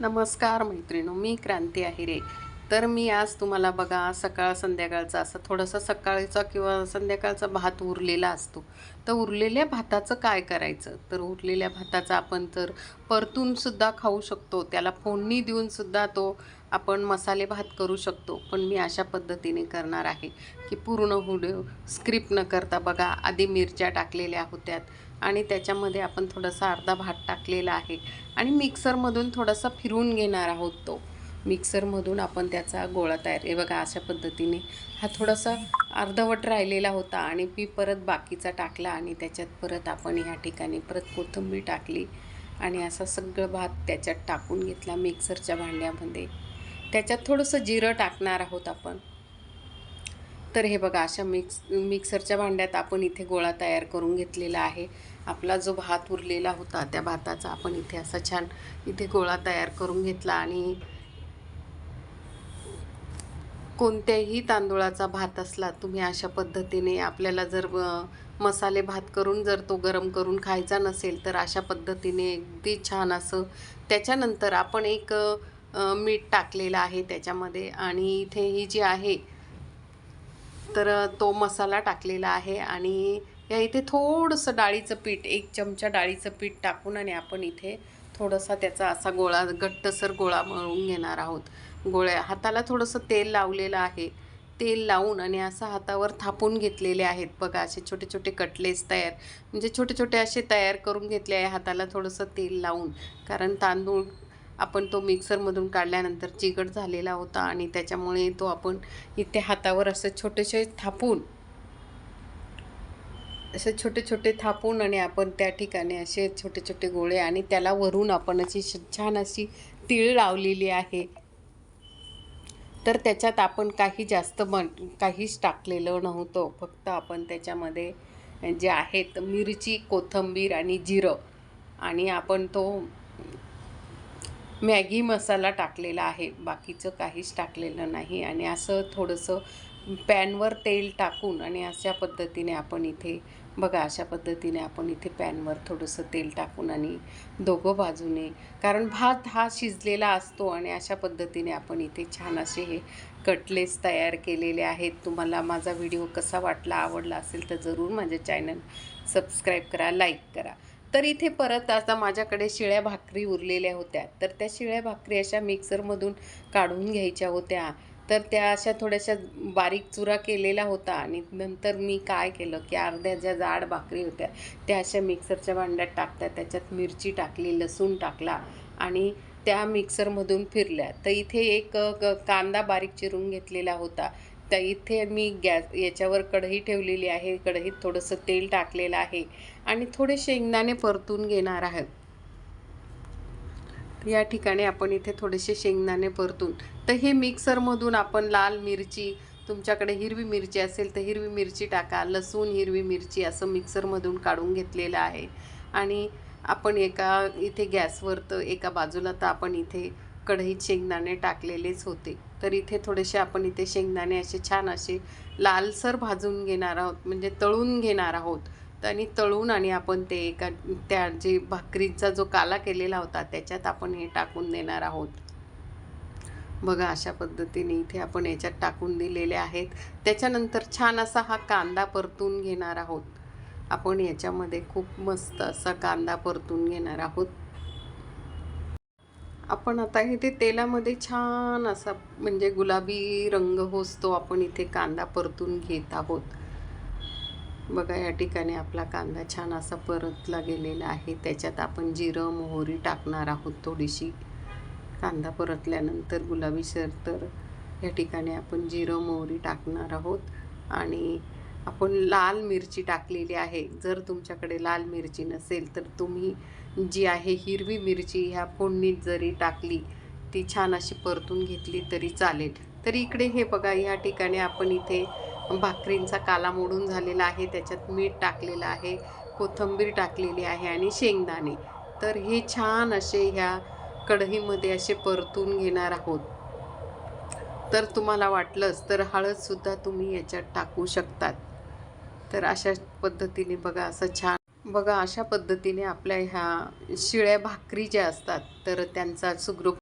नमस्कार मैत्रिणो मी क्रांती आहिरे तर मी आज तुम्हाला बघा सकाळ संध्याकाळचा असं थोडासा सकाळचा किंवा संध्याकाळचा भात उरलेला असतो. तर उरलेल्या भाताचं काय करायचं? तर उरलेल्या भाताचा आपण तर परतूनसुद्धा खाऊ शकतो. त्याला फोडणी देऊनसुद्धा तो आपण मसाले भात करू शकतो पण मी अशा पद्धतीने करणार आहे की पूर्ण व्हिडिओ स्क्रिप्ट न करता बघा आधी मिरच्या टाकलेल्या होत्यात आणि त्याच्यामध्ये आपण थोडासा अर्धा भात टाकलेला आहे आणि मिक्सरमधून थोडासा फिरवून घेणार आहोत तो. मिक्सरमधून आपण त्याचा गोळा तयार हे बघा अशा पद्धतीने. हा थोडासा अर्धवट राहिलेला होता आणि मी परत बाकीचा टाकला आणि त्याच्यात परत आपण ह्या ठिकाणी परत कोथिंबीर टाकली आणि असा सगळं भात त्याच्यात टाकून घेतला मिक्सरच्या भांड्यामध्ये. त्याच्यात थोडंसं जिरं टाकणार आहोत आपण. तर हे बघा अशा मिक्स मिक्सरच्या भांड्यात आपण इथे गोळा तयार करून घेतलेला आहे. आपला जो भात उरलेला होता त्या भाताचा आपण इथे असा छान इथे गोळा तयार करून घेतला आणि कोणत्याही तांदूळाचा भात असला तुम्ही अशा पद्धतीने आपल्याला जर मसाले भात करून जर तो गरम करून खायचा नसेल तर अशा पद्धतीने अगदी छान असं त्याच्यानंतर आपण एक मीठ टाकलेलं आहे त्याच्यामध्ये आणि इथे ही जी आहे तर तो मसाला टाकलेला आहे आणि या इथे थोडंसं डाळीचं पीठ एक चमचा डाळीचं पीठ टाकून आणि आपण इथे थोडासा त्याचा असा गोळा घट्टसर गोळा मळून घेणार आहोत. गोळ्या हाताला थोडंसं तेल लावलेलं आहे. तेल लावून आणि असं हातावर थापून घेतलेले आहेत. बघा असे छोटे छोटे कटलेस तयार म्हणजे छोटे छोटे असे तयार करून घेतले आहे हाताला थोडंसं तेल लावून. कारण तांदूळ आपण तो मिक्सरमधून काढल्यानंतर चिकट झालेला होता आणि त्याच्यामुळे तो आपण इथे हातावर असं छोटेसे थापून असे छोटे छोटे थापून आणि आपण त्या ठिकाणी असे छोटे छोटे गोळे आणि त्याला वरून आपण अशी श- छान अशी तीळ लावलेली आहे. तर त्याच्यात आपण काही जास्त बन काहीच टाकलेलं नव्हतं. फक्त आपण त्याच्यामध्ये जे आहेत मिरची कोथिंबीर आणि जिरं आणि आपण तो मॅगी मसाला टाकलेला आहे. बाकीचं काहीच टाकलेलं नाही. आणि असं थोडंसं पॅनवर तेल टाकून आणि अशा पद्धतीने आपण इथे बघा अशा पद्धतीने आपण इथे पॅनवर थोडंसं तेल टाकून आणि दोघं बाजूने कारण भात हा शिजलेला असतो आणि अशा पद्धतीने आपण इथे छान असे हे कटलेस तयार केलेले आहेत. तुम्हाला माझा व्हिडिओ कसा वाटला आवडला असेल तर जरूर माझे चॅनल सबस्क्राईब करा लाईक करा. तर इथे परत आता माझ्याकडे शिळ्या भाकरी उरलेल्या होत्या. तर त्या शिळ्या भाकरी अशा मिक्सरमधून काढून घ्यायच्या होत्या. तर त्या अशा थोड्याशा बारीक चुरा केलेला होता आणि नंतर मी काय केलं की अर्ध्या ज्या जाड भाकरी होत्या त्या अशा मिक्सरच्या भांड्यात टाकल्या. त्याच्यात मिरची टाकली लसूण टाकला आणि त्या मिक्सरमधून फिरल्या. तर इथे एक कांदा बारीक चिरून घेतलेला होता. तर इथे मी गॅस याच्यावर कढई ठेवलेली आहे. कढईत थोडंसं तेल टाकलेलं आहे आणि थोडे शेंगदाणे परतून घेणार आहोत या ठिकाणी आपण इथे थोडेसे शेंगदाणे परतून तर हे मिक्सरमधून आपण लाल मिरची तुमच्याकडे हिरवी मिरची असेल तर हिरवी मिरची टाका लसूण हिरवी मिरची असं मिक्सरमधून काढून घेतलेलं आहे. आणि आपण एका इथे गॅसवर तर एका बाजूला तर आपण इथे कढईत शेंगदाणे टाकलेलेच होते. तर इथे थोडेसे आपण इथे शेंगदाणे असे छान असे लालसर भाजून घेणार आहोत म्हणजे तळून घेणार आहोत. तर आणि तळून आणि आपण ते एका त्या जे भाकरीचा जो काला केलेला होता त्याच्यात आपण हे टाकून देणार आहोत. बघा अशा पद्धतीने इथे आपण याच्यात टाकून दिलेले आहेत. त्याच्यानंतर छान असा हा कांदा परतून घेणार आहोत. आपण याच्यामध्ये खूप मस्त असा कांदा परतून घेणार आहोत. आपण आता इथे तेलामध्ये छान असा म्हणजे गुलाबी रंग होसतो आपण इथे कांदा परतून घेत आहोत. बघा या ठिकाणी आपला कांदा छान असा परतला गेलेला आहे. त्याच्यात आपण जिरं मोहरी टाकणार आहोत थोडीशी. कांदा परतल्यानंतर गुलाबी सर तर या ठिकाणी आपण जिरं मोहरी टाकणार आहोत. आणि आपण लाल मिरची टाकलेली आहे. जर तुमच्याकडे लाल मिरची नसेल तर तुम्ही जी आहे हिरवी मिरची ह्या फोडणीत जरी टाकली ती छान अशी परतून घेतली तरी चालेल. तर इकडे हे बघा ह्या ठिकाणी आपण इथे भाकरींचा काला मोडून झालेला आहे. त्याच्यात मीठ टाकलेलं आहे कोथिंबीर टाकलेली आहे आणि शेंगदाणे. तर हे छान असे ह्या कढईमध्ये असे परतून घेणार आहोत. तर तुम्हाला वाटलंच तर हळदसुद्धा तुम्ही याच्यात टाकू शकतात. तर अशा पद्धतीने बघा असं छान बघा अशा पद्धतीने आपल्या ह्या शिळ्या भाकरी ज्या असतात तर त्यांचा सुग्रुप